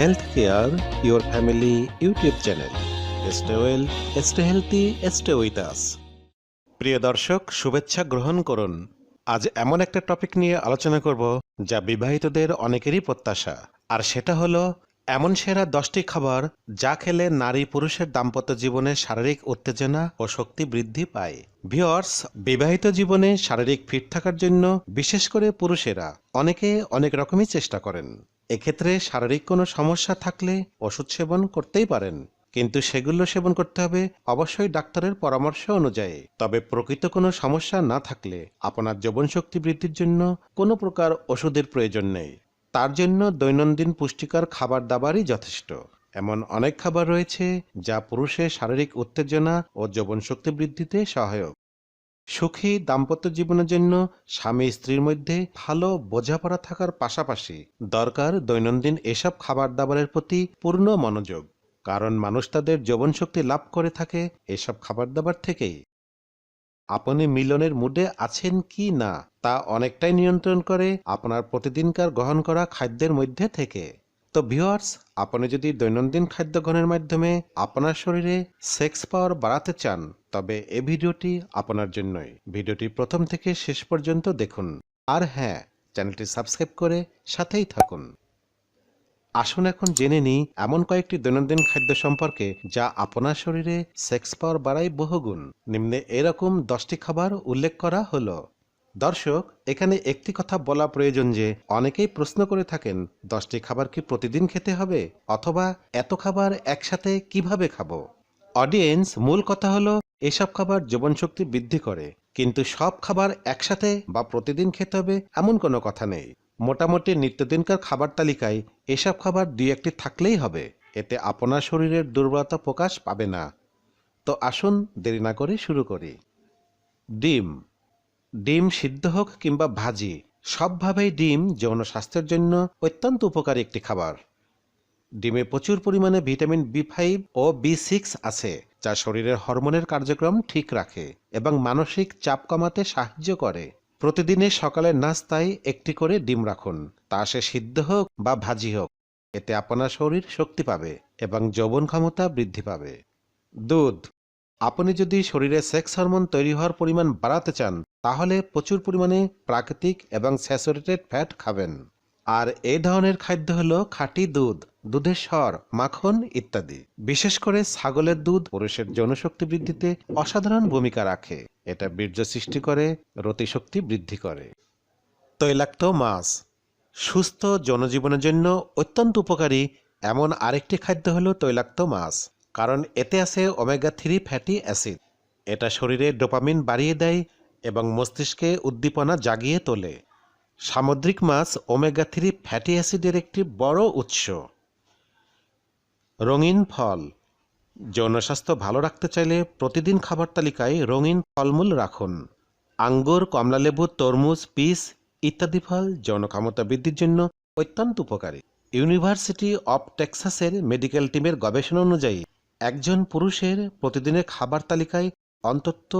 Health care your family YouTube channel stay well stay healthy stay with প্রিয় দর্শক, শুভেচ্ছা গ্রহণ করুন। আজ এমন একটা টপিক নিয়ে আলোচনা করব, যা বিবাহিতদের অনেকেরই প্রত্যাশা। আর সেটা হলো, এমন সেরা দশটি খাবার যা খেলে নারী পুরুষের দাম্পত্য জীবনে শারীরিক উত্তেজনা ও শক্তি বৃদ্ধি পায়। ভিওর্স বিবাহিত জীবনে শারীরিক ফিট থাকার জন্য বিশেষ করে পুরুষেরা অনেকে অনেক রকমই চেষ্টা করেন। এক্ষেত্রে শারীরিক কোনো সমস্যা থাকলে ওষুধ সেবন করতেই পারেন। কিন্তু সেগুলো সেবন করতে হবে অবশ্যই ডাক্তারের পরামর্শ অনুযায়ী। তবে প্রকৃত কোনো সমস্যা না থাকলে আপনার যৌবন শক্তি বৃদ্ধির জন্য কোনো প্রকার ওষুধের প্রয়োজন নেই। তার জন্য দৈনন্দিন পুষ্টিকর খাবার দাবারই যথেষ্ট। এমন অনেক খাবার রয়েছে যা পুরুষের শারীরিক উত্তেজনা ও যৌবন শক্তি বৃদ্ধিতে সহায়ক। সুখী দাম্পত্য জীবনের জন্য স্বামী স্ত্রীর মধ্যে ভালো বোঝাপড়া থাকার পাশাপাশি দরকার দৈনন্দিন এসব খাবার দাবারের প্রতি পূর্ণ মনোযোগ। কারণ মানুষ তাদের যৌবন শক্তি লাভ করে থাকে এসব খাবার দাবার থেকেই। আপনি মিলনের মুডে আছেন কি না তা অনেকটাই নিয়ন্ত্রণ করে আপনার প্রতিদিনকার গ্রহণ করা খাদ্যের মধ্যে থেকে। তো ভিউয়ার্স, আপনি যদি দৈনন্দিন খাদ্য গ্রহণের মাধ্যমে আপনার শরীরে সেক্স পাওয়ার বাড়াতে চান, তবে এ ভিডিওটি আপনার জন্যই। ভিডিওটি প্রথম থেকে শেষ পর্যন্ত দেখুন। আর হ্যাঁ চ্যানেলটি সাবস্ক্রাইব করে সাথেই থাকুন। আসুন এখন জেনে নিই এমন কয়েকটি দৈনন্দিন খাদ্য সম্পর্কে যা আপনার শরীরে সেক্স পাওয়ার বাড়ায় বহুগুণ। নিম্নে এরকম দশটি খাবার উল্লেখ করা হলো। দর্শক, এখানে একটি কথা বলা প্রয়োজন যে, অনেকেই প্রশ্ন করে থাকেন, দশটি খাবার কি প্রতিদিন খেতে হবে? অথবা এত খাবার একসাথে কীভাবে খাব? অডিয়েন্স, মূল কথা হলো, এসব খাবার জীবন শক্তি বৃদ্ধি করে। কিন্তু সব খাবার একসাথে বা প্রতিদিন খেতে হবে এমন কোনো কথা নেই। মোটামুটি নিত্যদিনকার খাবার তালিকায় এসব খাবার দুই একটি থাকলেই হবে। এতে আপনার শরীরের দুর্বলতা প্রকাশ পাবে না। তো আসুন দেরি না করে শুরু করি। ডিম ডিম সিদ্ধ হোক কিংবা ভাজি, সবভাবেই ডিম যৌন স্বাস্থ্যের জন্য অত্যন্ত উপকারী একটি খাবার। ডিমে প্রচুর পরিমাণে ভিটামিন বি ফাইভ ও বি সিক্স আছে, যা শরীরের হরমোনের কার্যক্রম ঠিক রাখে এবং মানসিক চাপ কমাতে সাহায্য করে। প্রতিদিনের সকালের নাস্তায় একটি করে ডিম রাখুন, তা সে সিদ্ধ হোক বা ভাজি হোক। এতে আপনার শরীর শক্তি পাবে এবং যৌবন ক্ষমতা বৃদ্ধি পাবে। দুধ আপনি যদি শরীরে সেক্স হরমোন তৈরি হওয়ার পরিমাণ বাড়াতে চান, তাহলে প্রচুর পরিমাণে প্রাকৃতিক এবং স্যাচুরেটেড ফ্যাট খাবেন। আর এই ধরনের খাদ্য হলো খাঁটি দুধ, দুধের স্বর, মাখন ইত্যাদি। বিশেষ করে ছাগলের দুধ পুরুষের যৌনশক্তি বৃদ্ধিতে অসাধারণ ভূমিকা রাখে। এটা বীর্য সৃষ্টি করে, রতিশক্তি বৃদ্ধি করে। তৈলাক্ত মাছ। সুস্থ জনজীবনের জন্য অত্যন্ত উপকারী এমন আরেকটি খাদ্য হলো তৈলাক্ত মাছ। কারণ এতে আছে ওমেগা থ্রি ফ্যাটি অ্যাসিড এটা শরীরে ডোপামিন বাড়িয়ে দেয় এবং মস্তিষ্কে উদ্দীপনা জাগিয়ে তোলে। সামুদ্রিক মাছ ওমেগা থ্রি ফ্যাটি অ্যাসিডের একটি বড় উৎস। রঙিন ফল। যৌন স্বাস্থ্য ভালো রাখতে চাইলে প্রতিদিন খাবার তালিকায় রঙিন ফলমূল রাখুন। আঙ্গুর, কমলালেবু, তরমুজ, পিস ইত্যাদি ফল যৌন ক্ষমতা বৃদ্ধির জন্য অত্যন্ত উপকারী। ইউনিভার্সিটি অব টেক্সাসের মেডিকেল টিমের গবেষণা অনুযায়ী একজন পুরুষের প্রতিদিনের খাবার তালিকায় অন্তত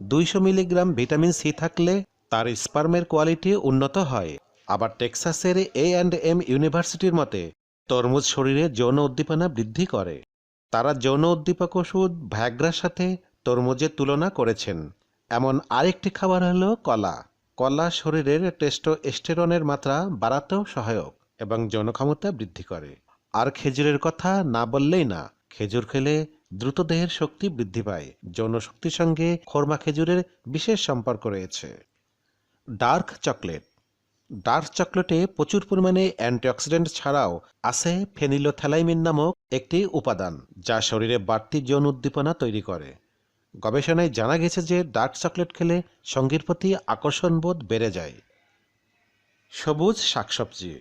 দুইশো মিলিগ্রাম ভিটামিন সি থাকলে তার স্পার্মের কোয়ালিটি উন্নত হয়। আবার টেক্সাসের এ অ্যান্ড এম ইউনিভার্সিটির মতে, তরমুজ শরীরে যৌন উদ্দীপনা বৃদ্ধি করে। তারা যৌন উদ্দীপক ওষুধ ভ্যাগ্রার সাথে তরমুজের তুলনা করেছেন। এমন আরেকটি খাবার হলো কলা। কলা শরীরের টেস্টোস্টেরনের মাত্রা বাড়াতেও সহায়ক এবং যৌন ক্ষমতা বৃদ্ধি করে। আর খেজুরের কথা না বললেই না খেজুর খেলে দ্রুত দেহের শক্তি বৃদ্ধি পায়। যৌন শক্তির সঙ্গে খোরমা খেজুরের বিশেষ সম্পর্ক রয়েছে। Dark chocolate. ডার্ক চকলেটে প্রচুর পরিমাণে অ্যান্টিঅক্সিডেন্ট ছাড়াও আছে ফেনিলোথ্যালাইমিন নামক একটি উপাদান, যা শরীরে বাড়তি যৌন উদ্দীপনা তৈরি করে। গবেষণায় জানা গেছে যে ডার্ক চকলেট খেলে সঙ্গীর প্রতি আকর্ষণ বোধ বেড়ে যায়। সবুজ শাকসবজি।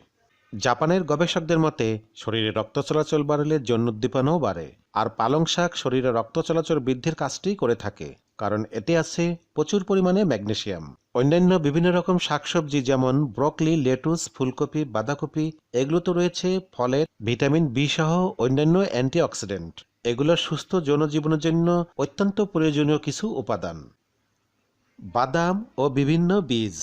জাপানের গবেষকদের মতে, শরীরে রক্ত চলাচল বাড়লে যৌন উদ্দীপনাও বাড়ে, আর পালং শাক শরীরে রক্ত চলাচল বৃদ্ধির কাজটি করে থাকে, কারণ এতে আছে প্রচুর পরিমাণে ম্যাগনেশিয়াম অন্যান্য বিভিন্ন রকম শাকসবজি যেমন ব্রকলি, লেটুস, ফুলকপি, বাঁধাকপি এগুলোতে রয়েছে ফলের ভিটামিন বি সহ অন্যান্য অ্যান্টিঅক্সিডেন্ট। এগুলো সুস্থ জনজীবনের জন্য অত্যন্ত প্রয়োজনীয় কিছু উপাদান। বাদাম ও বিভিন্ন বীজ।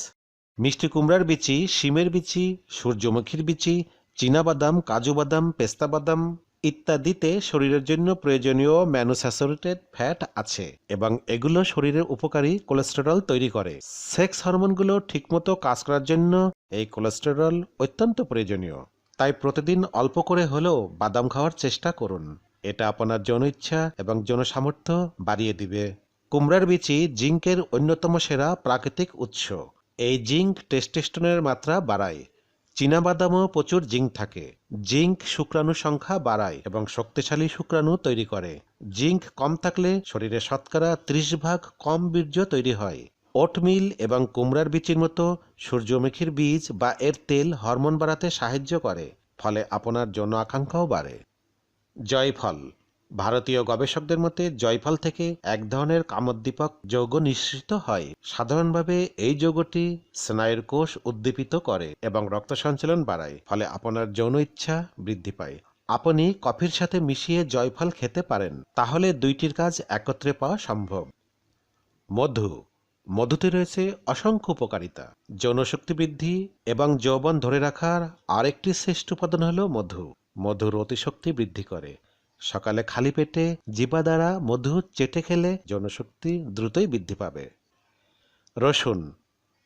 মিষ্টি কুমড়ার বিচি, শিমের বিচি, সূর্যমুখীর বিচি, চীনাবাদাম কাজু বাদাম পেস্তা বাদাম ইত্যাদিতে শরীরের জন্য প্রয়োজনীয় ম্যানুস্যাচুরেটেড ফ্যাট আছে এবং এগুলো শরীরের উপকারী কোলেস্টেরল তৈরি করে। সেক্স হরমোনগুলো ঠিকমতো কাজ করার জন্য এই কোলেস্টেরল অত্যন্ত প্রয়োজনীয়। তাই প্রতিদিন অল্প করে হলেও বাদাম খাওয়ার চেষ্টা করুন। এটা আপনার যৌন ইচ্ছা এবং যৌন সামর্থ্য বাড়িয়ে দিবে। কুমড়ার বিচি জিঙ্কের অন্যতম সেরা প্রাকৃতিক উৎস। এই জিঙ্ক টেস্টেস্টনের মাত্রা বাড়ায়। চীনাবাদামও প্রচুর জিঙ্ক থাকে। জিঙ্ক শুক্রাণু সংখ্যা বাড়ায় এবং শক্তিশালী শুক্রাণু তৈরি করে। জিঙ্ক কম থাকলে শরীরে শতকরা ত্রিশ ভাগ কম বীর্য তৈরি হয়। ওটমিল এবং কুমড়ার বীচির মতো সূর্যমুখীর বীজ বা এর তেল হরমোন বাড়াতে সাহায্য করে, ফলে আপনার যৌন আকাঙ্ক্ষাও বাড়ে। জয়ফল ভারতীয় গবেষকদের মতে জয়ফল থেকে এক ধরনের কামোদ্দীপক যৌগ নিঃসৃত হয়। সাধারণভাবে এই যৌগটি স্নায়ুর কোষ উদ্দীপিত করে এবং রক্ত সঞ্চালন বাড়ায়, ফলে আপনার যৌন ইচ্ছা বৃদ্ধি পায়। আপনি কফির সাথে মিশিয়ে জয়ফল খেতে পারেন, তাহলে দুইটির কাজ একত্রে পাওয়া সম্ভব। মধু। মধুতে রয়েছে অসংখ্য উপকারিতা। যৌনশক্তি বৃদ্ধি এবং যৌবন ধরে রাখার আরেকটি শ্রেষ্ঠ উপাদান হল মধু। মধুর অতিশক্তি বৃদ্ধি করে। সকালে খালি পেটে জিবা দ্বারা মধু চেটে খেলে যৌনশক্তি দ্রুতই বৃদ্ধি পাবে। রসুন।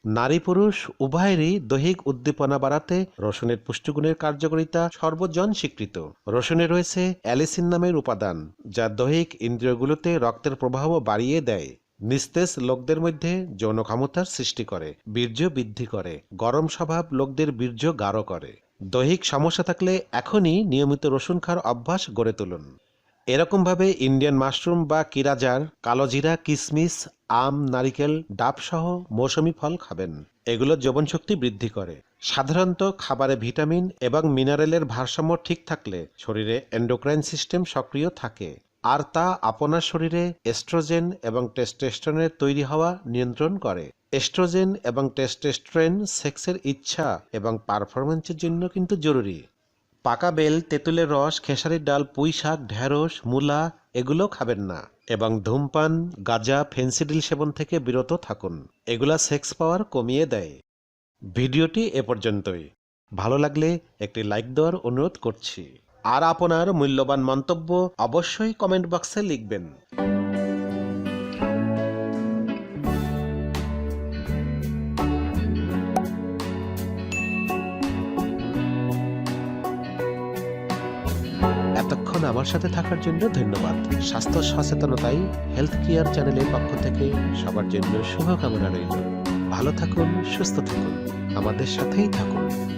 নারী পুরুষ উভয়েরই দৈহিক উদ্দীপনা বাড়াতে রসুনের পুষ্টিগুণের কার্যকারিতা সর্বজন স্বীকৃত। রসুনে রয়েছে অ্যালিসিন নামের উপাদান, যা দৈহিক ইন্দ্রিয়গুলোতে রক্তের প্রবাহ বাড়িয়ে দেয়। নিস্তেজ লোকদের মধ্যে যৌন ক্ষমতার সৃষ্টি করে, বীর্য বৃদ্ধি করে, গরম স্বভাব লোকদের বীর্য গাঢ় করে। দৈহিক সমস্যা থাকলে এখনই নিয়মিত রসুন খাওয়ার অভ্যাস গড়ে তুলুন। এরকমভাবে ইন্ডিয়ান মাশরুম বা কিরাজার কালোজিরা কিসমিস, আম, নারিকেল, ডাব সহ মৌসুমি ফল খাবেন। এগুলো যৌবন শক্তি বৃদ্ধি করে। সাধারণত খাবারে ভিটামিন এবং মিনারেলের ভারসাম্য ঠিক থাকলে শরীরে এন্ডোক্রাইন সিস্টেম সক্রিয় থাকে। আর তা আপনার শরীরে এস্ট্রোজেন এবং টেস্টোস্টেরনের তৈরি হওয়া নিয়ন্ত্রণ করে। এস্ট্রোজেন এবং টেস্টোস্টেরন সেক্সের ইচ্ছা এবং পারফরমেন্সের জন্য কিন্তু জরুরি। পাকা বেল, তেঁতুলের রস, খেসারির ডাল, পুঁই শাক ঢ্যাঁড়স মূলা, এগুলো খাবেন না এবং ধূমপান, গাঁজা, ফেন্সিডিল সেবন থেকে বিরত থাকুন। এগুলা সেক্স পাওয়ার কমিয়ে দেয়। ভিডিওটি এ পর্যন্তই। ভালো লাগলে একটি লাইক দেওয়ার অনুরোধ করছি। আর আপনার মূল্যবান মন্তব্য অবশ্যই কমেন্ট বক্সে লিখবেন। এতক্ষণ আমার সাথে থাকার জন্য ধন্যবাদ। স্বাস্থ্য সচেতনতাই হেলথ কেয়ার চ্যানেলের পক্ষ থেকে সবার জন্য শুভকামনা রইল। ভালো থাকুন, সুস্থ থাকুন। আমাদের সাথেই থাকুন।